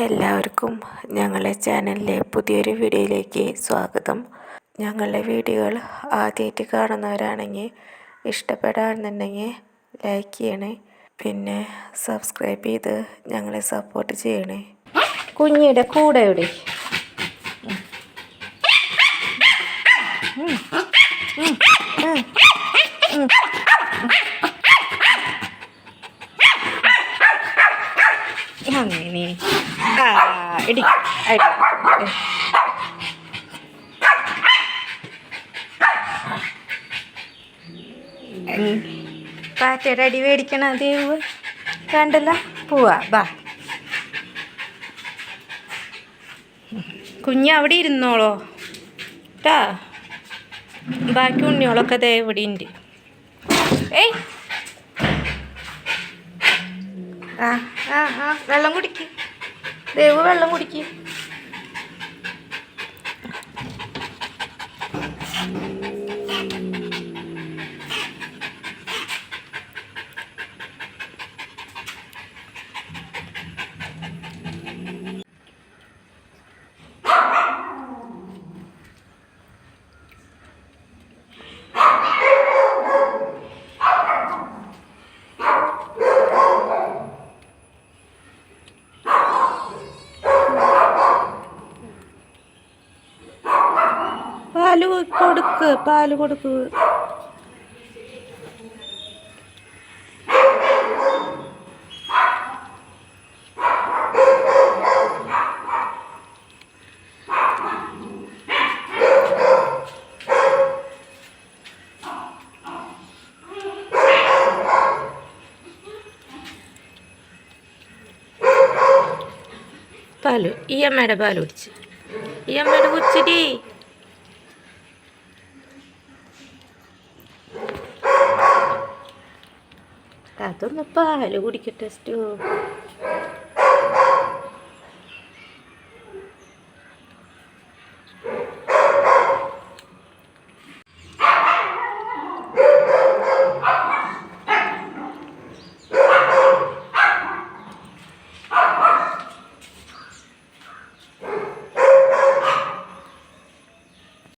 എല്ലാവർക്കും ഞങ്ങളുടെ ചാനലിലെ പുതിയൊരു വീഡിയോയിലേക്ക് സ്വാഗതം ഞങ്ങളുടെ വീഡിയോകൾ ആദ്യമായിട്ട് കാണുന്നവരാണെങ്കിൽ ഇഷ്ടപ്പെടാണെന്നുണ്ടെങ്കിൽ ലൈക്ക് ചെയ്യണേ പിന്നെ സബ്സ്ക്രൈബ് ചെയ്ത് ഞങ്ങളെ സപ്പോർട്ട് ചെയ്യണേ കുഞ്ഞിയുടെ കൂടെ എവിടെ അങ്ങനെ. ആ എടി പാറ്റയുടെ അടി മേടിക്കണം ദേവ് കണ്ടല്ല? പോവാ ബാ. കുഞ്ഞ് അവിടെ ഇരുന്നോളോ. കേട്ടാ ബാക്കി ഉണ്ണിയോളൊക്കെ ദേ ഇവിടെ ഉണ്ട് ഏയ്. ആ ആ ആ വെള്ളം കുടിക്ക്. ദേവ് വെള്ളം കുടിക്ക്. പാൽ കൊടുക്ക് പാൽ കൊടുക്ക്. പാൽ ഈ അമ്മയുടെ പാൽ കുടിച്ച്. ഈ അമ്മയുടെ കുച്ചിടി. അതൊന്നിപ്പോൾ പാൽ കുടിക്കട്ടെ സ്റ്റൂ